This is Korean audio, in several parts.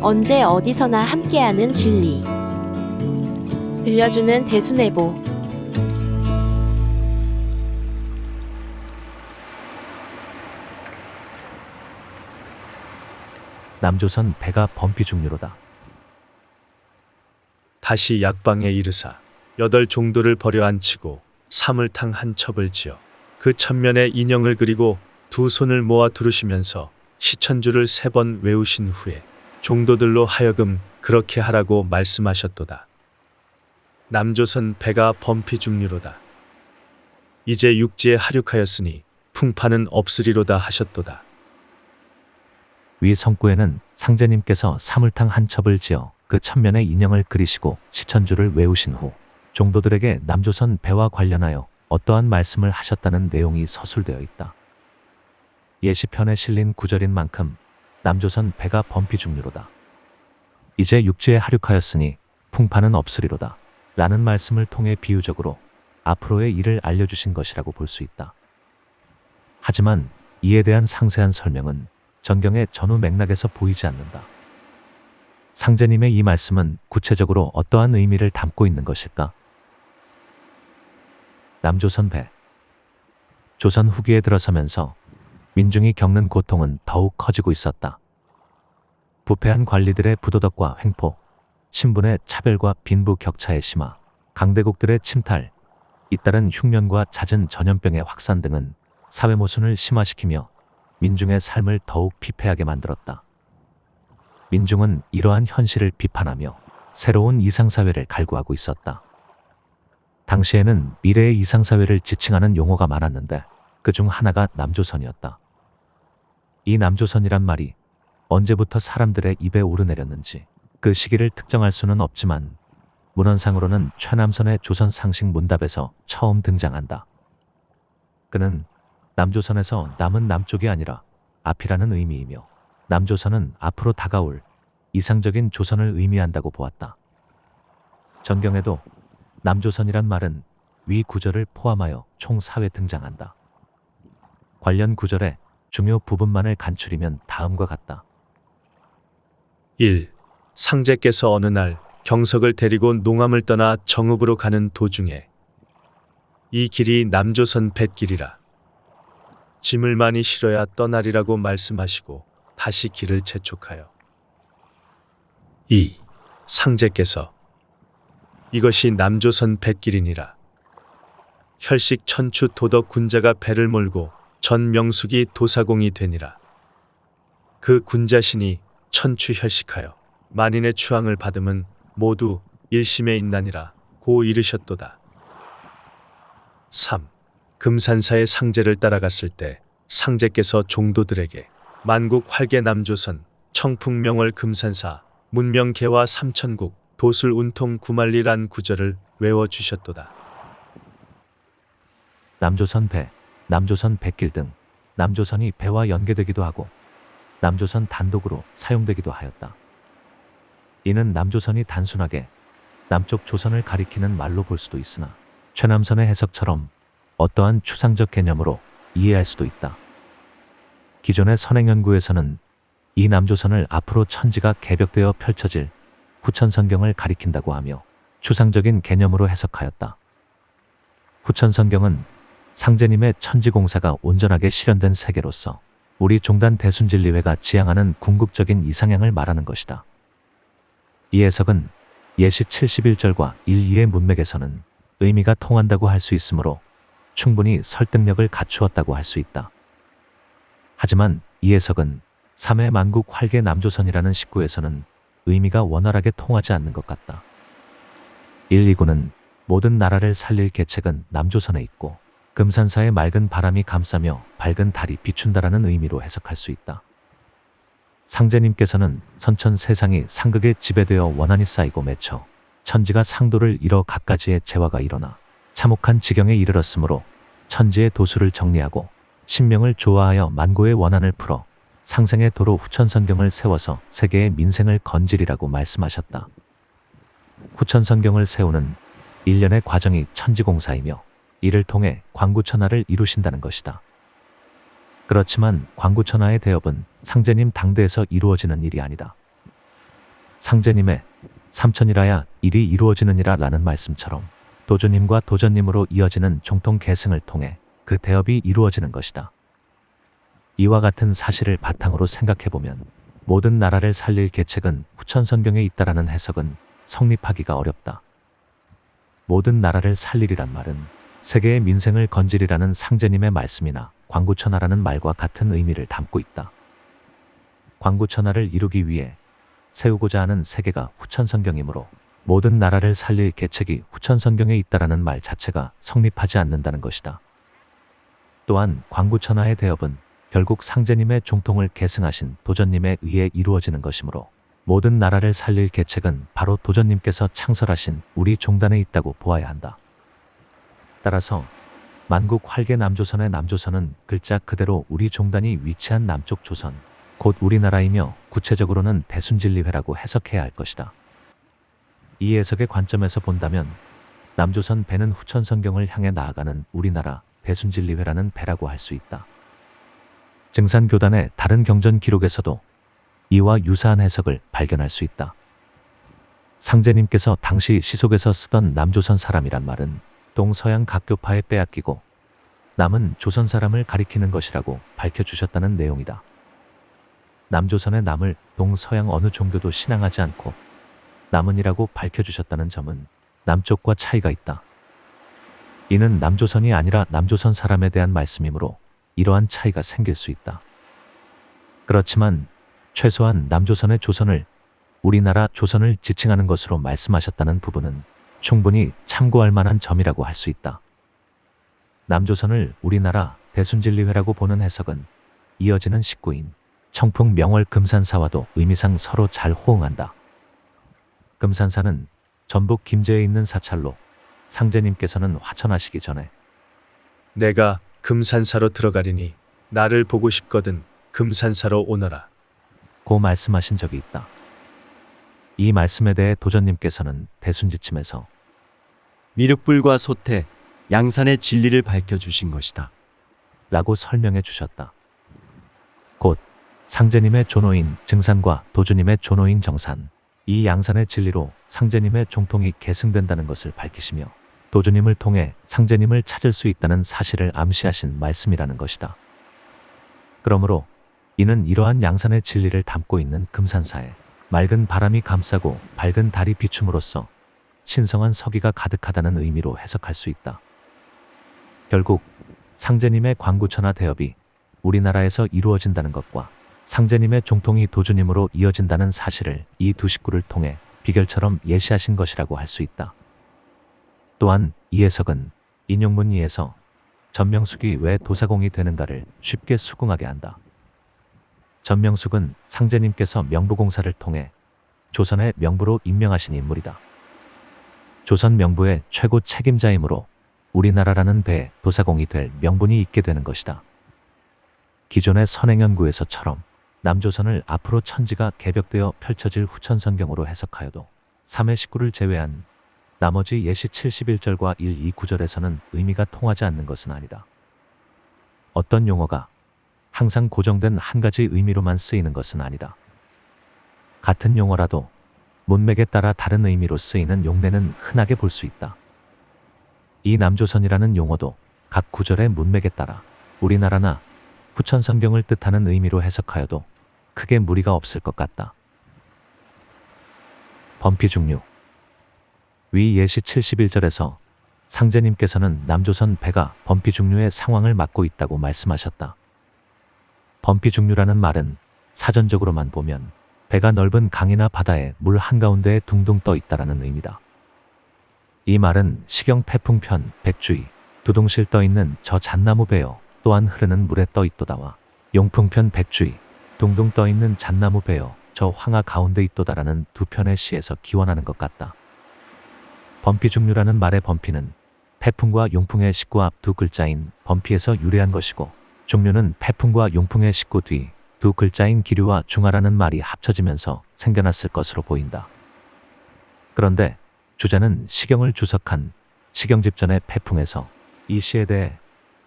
언제 어디서나 함께하는 진리. 들려주는 대수내보. 남조선 배가 범피 중류로다. 다시 약방에 이르사 여덟 종도를 버려 앉히고 사물탕 한 첩을 지어 그 천면에 인형을 그리고 두 손을 모아 두르시면서 시천주를 세 번 외우신 후에 종도들로 하여금 그렇게 하라고 말씀하셨도다. 남조선 배가 범피 중류로다. 이제 육지에 하륙하였으니 풍파는 없으리로다 하셨도다. 위 성구에는 상제님께서 사물탕 한 첩을 지어 그 천면에 인형을 그리시고 시천주를 외우신 후 종도들에게 남조선 배와 관련하여 어떠한 말씀을 하셨다는 내용이 서술되어 있다. 예시편에 실린 구절인 만큼 남조선 배가 범피 중류로다. 이제 육지에 하륙하였으니 풍파는 없으리로다. 라는 말씀을 통해 비유적으로 앞으로의 일을 알려주신 것이라고 볼 수 있다. 하지만 이에 대한 상세한 설명은 전경의 전후 맥락에서 보이지 않는다. 상제님의 이 말씀은 구체적으로 어떠한 의미를 담고 있는 것일까? 남조선 배 조선 후기에 들어서면서 민중이 겪는 고통은 더욱 커지고 있었다. 부패한 관리들의 부도덕과 횡포, 신분의 차별과 빈부 격차의 심화, 강대국들의 침탈, 잇따른 흉년과 잦은 전염병의 확산 등은 사회 모순을 심화시키며 민중의 삶을 더욱 피폐하게 만들었다. 민중은 이러한 현실을 비판하며 새로운 이상사회를 갈구하고 있었다. 당시에는 미래의 이상사회를 지칭하는 용어가 많았는데 그 중 하나가 남조선이었다. 이 남조선이란 말이 언제부터 사람들의 입에 오르내렸는지 그 시기를 특정할 수는 없지만 문헌상으로는 최남선의 조선 상식 문답에서 처음 등장한다. 그는 남조선에서 남은 남쪽이 아니라 앞이라는 의미이며 남조선은 앞으로 다가올 이상적인 조선을 의미한다고 보았다. 전경에도 남조선이란 말은 위 구절을 포함하여 총 4회 등장한다. 관련 구절의 중요 부분만을 간추리면 다음과 같다. 1. 상제께서 어느 날 경석을 데리고 농암을 떠나 정읍으로 가는 도중에 이 길이 남조선 뱃길이라 짐을 많이 실어야 떠나리라고 말씀하시고 다시 길을 재촉하여 2. 상제께서 이것이 남조선 뱃길이니라 혈식 천추 도덕 군자가 배를 몰고 전 명숙이 도사공이 되니라 그 군자신이 천추 혈식하여 만인의 추앙을 받음은 모두 일심에 있나니라 고 이르셨도다. 3. 금산사의 상제를 따라갔을 때 상제께서 종도들에게 만국 활계 남조선 청풍명월 금산사 문명개와 삼천국 도술 운통 구만리란 구절을 외워주셨도다. 남조선 배, 남조선 백길 등 남조선이 배와 연계되기도 하고 남조선 단독으로 사용되기도 하였다. 이는 남조선이 단순하게 남쪽 조선을 가리키는 말로 볼 수도 있으나 최남선의 해석처럼 어떠한 추상적 개념으로 이해할 수도 있다. 기존의 선행연구에서는 이 남조선을 앞으로 천지가 개벽되어 펼쳐질 후천성경을 가리킨다고 하며 추상적인 개념으로 해석하였다. 후천성경은 상제님의 천지공사가 온전하게 실현된 세계로서 우리 종단 대순진리회가 지향하는 궁극적인 이상향을 말하는 것이다. 이 해석은 예시 71절과 1, 2의 문맥에서는 의미가 통한다고 할 수 있으므로 충분히 설득력을 갖추었다고 할 수 있다. 하지만 이 해석은 3회 만국 활계 남조선이라는 식구에서는 의미가 원활하게 통하지 않는 것 같다. 1, 2구는 모든 나라를 살릴 계책은 남조선에 있고 금산사의 맑은 바람이 감싸며 밝은 달이 비춘다라는 의미로 해석할 수 있다. 상제님께서는 선천 세상이 상극에 지배되어 원한이 쌓이고 맺혀 천지가 상도를 잃어 갖가지의 재화가 일어나 참혹한 지경에 이르렀으므로 천지의 도수를 정리하고 신명을 조화하여 만고의 원한을 풀어 상생의 도로 후천성경을 세워서 세계의 민생을 건지리라고 말씀하셨다. 후천성경을 세우는 일련의 과정이 천지공사이며 이를 통해 광구천하를 이루신다는 것이다. 그렇지만 광구천하의 대업은 상제님 당대에서 이루어지는 일이 아니다. 상제님의 삼천이라야 일이 이루어지느니라 라는 말씀처럼 도주님과 도전님으로 이어지는 종통 계승을 통해 그 대업이 이루어지는 것이다. 이와 같은 사실을 바탕으로 생각해보면 모든 나라를 살릴 계책은 후천성경에 있다라는 해석은 성립하기가 어렵다. 모든 나라를 살리리란 말은 세계의 민생을 건지리라는 상제님의 말씀이나 광구천하라는 말과 같은 의미를 담고 있다. 광구천하를 이루기 위해 세우고자 하는 세계가 후천성경이므로 모든 나라를 살릴 계책이 후천성경에 있다라는 말 자체가 성립하지 않는다는 것이다. 또한 광구천하의 대업은 결국 상제님의 종통을 계승하신 도전님에 의해 이루어지는 것이므로 모든 나라를 살릴 계책은 바로 도전님께서 창설하신 우리 종단에 있다고 보아야 한다. 따라서 만국 활계 남조선의 남조선은 글자 그대로 우리 종단이 위치한 남쪽 조선, 곧 우리나라이며 구체적으로는 대순진리회라고 해석해야 할 것이다. 이 해석의 관점에서 본다면 남조선 배는 후천성경을 향해 나아가는 우리나라 대순진리회라는 배라고 할 수 있다. 증산교단의 다른 경전 기록에서도 이와 유사한 해석을 발견할 수 있다. 상제님께서 당시 시속에서 쓰던 남조선 사람이란 말은 동서양 각교파에 빼앗기고 남은 조선 사람을 가리키는 것이라고 밝혀주셨다는 내용이다. 남조선의 남을 동서양 어느 종교도 신앙하지 않고 남은이라고 밝혀주셨다는 점은 남쪽과 차이가 있다. 이는 남조선이 아니라 남조선 사람에 대한 말씀이므로 이러한 차이가 생길 수 있다. 그렇지만 최소한 남조선의 조선을 우리나라 조선을 지칭하는 것으로 말씀하셨다는 부분은 충분히 참고할 만한 점이라고 할 수 있다. 남조선을 우리나라 대순진리회라고 보는 해석은 이어지는 식구인 청풍 명월 금산사와도 의미상 서로 잘 호응한다. 금산사는 전북 김제에 있는 사찰로 상제님께서는 화천하시기 전에 내가 금산사로 들어가리니 나를 보고 싶거든 금산사로 오너라. 고 말씀하신 적이 있다. 이 말씀에 대해 도전님께서는 대순지침에서 미륵불과 소태, 양산의 진리를 밝혀주신 것이다. 라고 설명해 주셨다. 곧 상제님의 존호인 증산과 도주님의 존호인 정산, 이 양산의 진리로 상제님의 종통이 계승된다는 것을 밝히시며 도주님을 통해 상제님을 찾을 수 있다는 사실을 암시하신 말씀이라는 것이다. 그러므로 이는 이러한 양산의 진리를 담고 있는 금산사에 맑은 바람이 감싸고 밝은 달이 비춤으로써 신성한 서기가 가득하다는 의미로 해석할 수 있다. 결국 상제님의 광구천하 대업이 우리나라에서 이루어진다는 것과 상제님의 종통이 도주님으로 이어진다는 사실을 이 두 식구를 통해 비결처럼 예시하신 것이라고 할 수 있다. 또한 이 해석은 인용문의에서 전명숙이 왜 도사공이 되는가를 쉽게 수긍하게 한다. 전명숙은 상제님께서 명부공사를 통해 조선의 명부로 임명하신 인물이다. 조선 명부의 최고 책임자이므로 우리나라라는 배에 도사공이 될 명분이 있게 되는 것이다. 기존의 선행연구에서처럼 남조선을 앞으로 천지가 개벽되어 펼쳐질 후천성경으로 해석하여도 3의 19를 제외한 나머지 예시 71절과 1, 2, 9절에서는 의미가 통하지 않는 것은 아니다. 어떤 용어가 항상 고정된 한 가지 의미로만 쓰이는 것은 아니다. 같은 용어라도 문맥에 따라 다른 의미로 쓰이는 용례는 흔하게 볼 수 있다. 이 남조선이라는 용어도 각 구절의 문맥에 따라 우리나라나 부천 성경을 뜻하는 의미로 해석하여도 크게 무리가 없을 것 같다. 범피 중류 위 예시 71절에서 상제님께서는 남조선 배가 범피 중류의 상황을 맡고 있다고 말씀하셨다. 범피 중류라는 말은 사전적으로만 보면 배가 넓은 강이나 바다에 물 한가운데에 둥둥 떠 있다라는 의미다. 이 말은 시경 태풍편 백주의 두둥실 떠 있는 저 잣나무 배여 또한 흐르는 물에 떠 있도다와 용풍편 백주의 둥둥 떠 있는 잣나무 배여 저 황하 가운데 있도다라는 두 편의 시에서 기원하는 것 같다. 범피 중류라는 말의 범피는 태풍과 용풍의 식구 앞 두 글자인 범피에서 유래한 것이고 중류는 태풍과 용풍의 식구 뒤 두 글자인 기류와 중하라는 말이 합쳐지면서 생겨났을 것으로 보인다. 그런데 주자는 시경을 주석한 시경집전의 태풍에서 이 시에 대해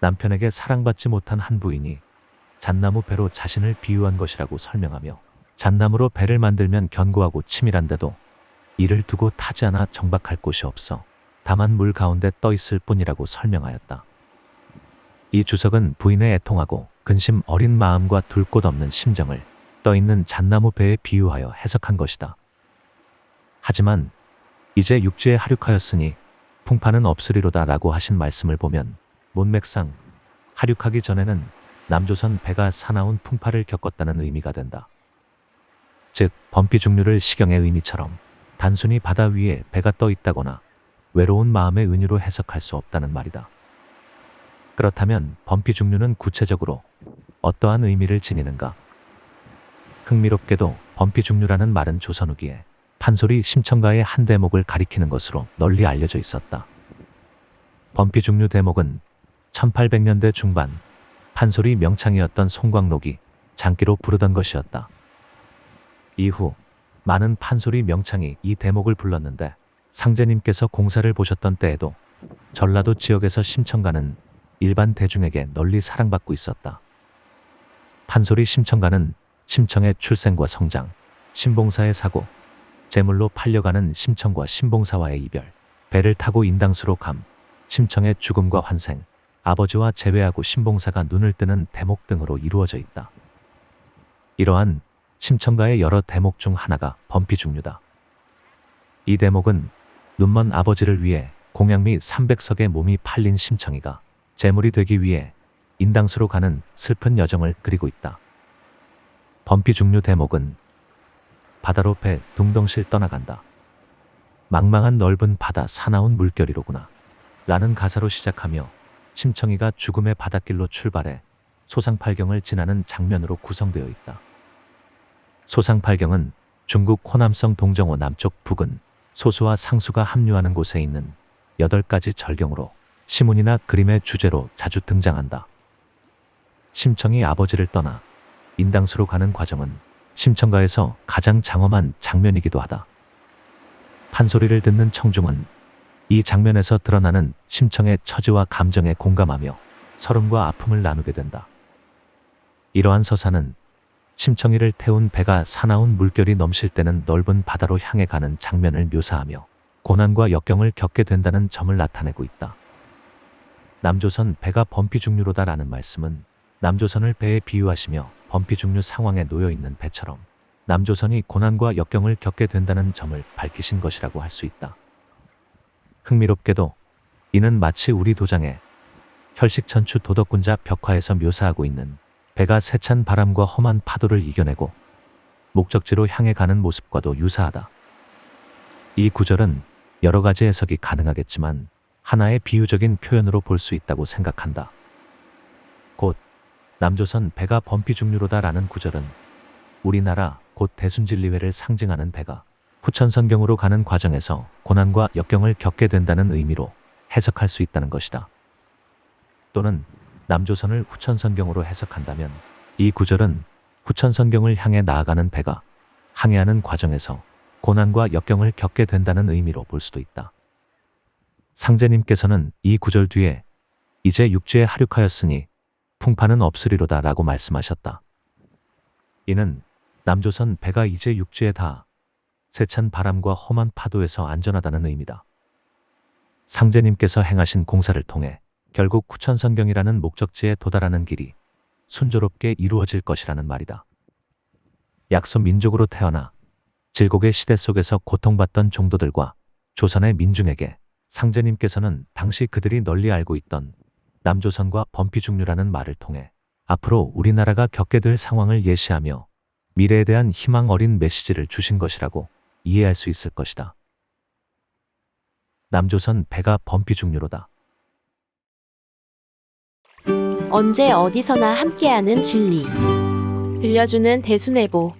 남편에게 사랑받지 못한 한 부인이 잣나무 배로 자신을 비유한 것이라고 설명하며 잣나무로 배를 만들면 견고하고 치밀한데도 이를 두고 타지 않아 정박할 곳이 없어 다만 물 가운데 떠 있을 뿐이라고 설명하였다. 이 주석은 부인의 애통하고 근심 어린 마음과 둘 곳 없는 심정을 떠 있는 잣나무 배에 비유하여 해석한 것이다. 하지만 이제 육지에 하륙하였으니 풍파는 없으리로다 라고 하신 말씀을 보면 문맥상 하륙하기 전에는 남조선 배가 사나운 풍파를 겪었다는 의미가 된다. 즉 범피 중류를 시경의 의미처럼 단순히 바다 위에 배가 떠 있다거나 외로운 마음의 은유로 해석할 수 없다는 말이다. 그렇다면 범피 중류는 구체적으로 어떠한 의미를 지니는가? 흥미롭게도 범피 중류라는 말은 조선 후기에 판소리 심청가의 한 대목을 가리키는 것으로 널리 알려져 있었다. 범피 중류 대목은 1800년대 중반 판소리 명창이었던 송광록이 장기로 부르던 것이었다. 이후 많은 판소리 명창이 이 대목을 불렀는데 상제님께서 공사를 보셨던 때에도 전라도 지역에서 심청가는 일반 대중에게 널리 사랑받고 있었다. 판소리 심청가는 심청의 출생과 성장, 신봉사의 사고, 제물로 팔려가는 심청과 신봉사와의 이별, 배를 타고 인당수로 감, 심청의 죽음과 환생, 아버지와 재회하고 신봉사가 눈을 뜨는 대목 등으로 이루어져 있다. 이러한 심청가의 여러 대목 중 하나가 범피중류다. 이 대목은 눈먼 아버지를 위해 공양 및 300석의 몸이 팔린 심청이가 재물이 되기 위해 인당수로 가는 슬픈 여정을 그리고 있다. 범피 중류 대목은 바다로 배 둥덩실 떠나간다. 망망한 넓은 바다 사나운 물결이로구나. 라는 가사로 시작하며 심청이가 죽음의 바닷길로 출발해 소상팔경을 지나는 장면으로 구성되어 있다. 소상팔경은 중국 호남성 동정호 남쪽 부근 소수와 상수가 합류하는 곳에 있는 여덟 가지 절경으로 시문이나 그림의 주제로 자주 등장한다. 심청이 아버지를 떠나 인당수로 가는 과정은 심청가에서 가장 장엄한 장면이기도 하다. 판소리를 듣는 청중은 이 장면에서 드러나는 심청의 처지와 감정에 공감하며 서름과 아픔을 나누게 된다. 이러한 서사는 심청이를 태운 배가 사나운 물결이 넘실 때는 넓은 바다로 향해 가는 장면을 묘사하며 고난과 역경을 겪게 된다는 점을 나타내고 있다. 남조선 배가 범피 중류로다라는 말씀은 남조선을 배에 비유하시며 범피 중류 상황에 놓여 있는 배처럼 남조선이 고난과 역경을 겪게 된다는 점을 밝히신 것이라고 할 수 있다. 흥미롭게도 이는 마치 우리 도장에 혈식천추 도덕군자 벽화에서 묘사하고 있는 배가 세찬 바람과 험한 파도를 이겨내고 목적지로 향해 가는 모습과도 유사하다. 이 구절은 여러 가지 해석이 가능하겠지만 하나의 비유적인 표현으로 볼 수 있다고 생각한다. 곧 남조선 배가 범피 중류로다라는 구절은 우리나라 곧 대순진리회를 상징하는 배가 후천선경으로 가는 과정에서 고난과 역경을 겪게 된다는 의미로 해석할 수 있다는 것이다. 또는 남조선을 후천선경으로 해석한다면 이 구절은 후천선경을 향해 나아가는 배가 항해하는 과정에서 고난과 역경을 겪게 된다는 의미로 볼 수도 있다. 상제님께서는 이 구절 뒤에 이제 육지에 하륙하였으니 풍파는 없으리로다 라고 말씀하셨다. 이는 남조선 배가 이제 육지에 다 세찬 바람과 험한 파도에서 안전하다는 의미다. 상제님께서 행하신 공사를 통해 결국 후천선경이라는 목적지에 도달하는 길이 순조롭게 이루어질 것이라는 말이다. 약소 민족으로 태어나 질곡의 시대 속에서 고통받던 종도들과 조선의 민중에게 상제님께서는 당시 그들이 널리 알고 있던 남조선과 범피 중류라는 말을 통해 앞으로 우리나라가 겪게 될 상황을 예시하며 미래에 대한 희망 어린 메시지를 주신 것이라고 이해할 수 있을 것이다. 남조선 배가 범피 중류로다. 언제 어디서나 함께하는 진리. 들려주는 대순애보